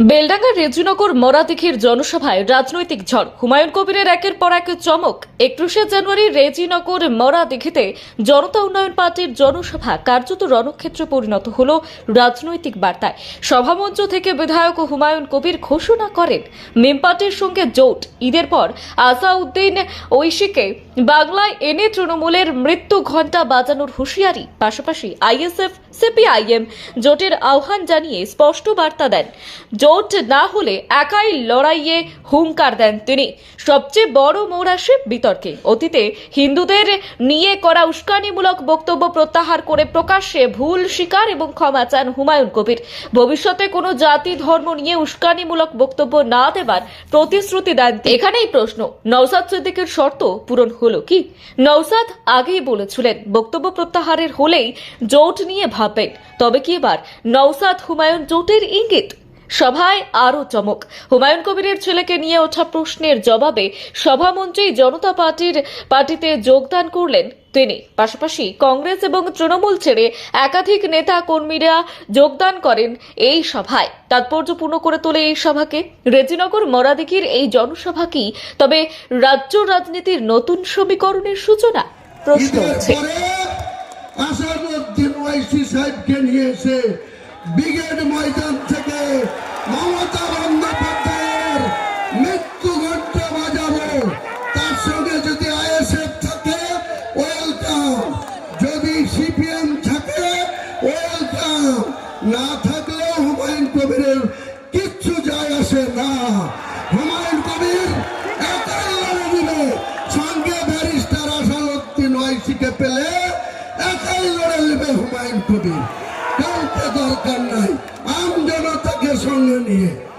বেলডাঙ্গার রেজুনগর মরাদিঘির জনসভায় রাজনৈতিক ঝড়। হুমায়ুন কবিরের একের পর এক চমক। একত্রিশে জানুয়ারি রেজিনগর মরাদিঘিতে জনতা উন্নয়ন পার্টির জনসভা কার্যত রণক্ষেত্রে পরিণত হল রাজনৈতিক বার্তায়। সভামঞ্চ থেকে বিধায়ক হুমায়ুন কবির ঘোষণা করেন, মেম পার্টির সঙ্গে জোট। ঈদের পর আসাউদ্দিন ঐশীকে বাংলায় এনে তৃণমূলের মৃত্যু ঘণ্টা বাজানোর হুঁশিয়ারি, পাশাপাশি আইএসএফ, সিপিআইএম জোটের আহ্বান জানিয়ে স্পষ্ট বার্তা দেন। জোট না হলে একাই লড়াইয়ে হুঙ্কার দেন তিনি। সবচেয়ে বড় মোড় আসে বিতর্কে। অতীতে হিন্দুদের নিয়ে করা উস্কানিমূলক বক্তব্য প্রত্যাহার করে প্রকাশ্যে ভুল স্বীকার এবং ক্ষমা চান হুমায়ুন কবির। ভবিষ্যতে কোনো জাতি ধর্ম নিয়ে উস্কানিমূলক বক্তব্য না দেবার প্রতিশ্রুতি দেন এখানেই প্রশ্ন নওসাদ সিদ্দিকের শর্ত পূরণ হলো কি? নওসাদ আগেই বলেছিলেন, বক্তব্য প্রত্যাহারের হলেই জোট নিয়ে ভাববেন। তবে কি এবার নওসাদ হুমায়ুন জোটের ইঙ্গিত? সভায় আরও চমক। হুমায়ুন কবিরের ছেলেকে নিয়ে ওঠা প্রশ্নের জবাবে সভামঞ্চেই জনতা পার্টির পার্টিতে যোগদান করলেন তিনি। পাশাপাশি কংগ্রেস এবং তৃণমূল ছেড়ে একাধিক নেতা কর্মীরা যোগদান করেন এই সভায়। তাৎপর্যপূর্ণ করে তোলে এই সভাকে। রেজিনগর মরাদিঘির এই জনসভা কি? তবে রাজ্য রাজনীতির নতুন সমীকরণের সূচনা? প্রশ্ন ওয়াইসি সাহেবকে নিয়ে এসে বিগের ময়দান থেকে মমতা বন্দ্যোপাধ্যায়ের মৃত্যু ঘণ্টা বাজাবো। তার সঙ্গে যদি আইএসএফ থাকে, ওয়েলকাম। যদি সিপিএম থাকে, ওয়েলকাম। না থাকলেও হুমায়ুন কবিরের কিচ্ছু যায় আসে না। হুমায়ুন কবির একাই লড়ে সঙ্গে ব্যারিস্টার আসালুদ্দিন ওয়াইসিকে পেলে একাই লড়ে নেবে Humayun Kabir. tongue under here.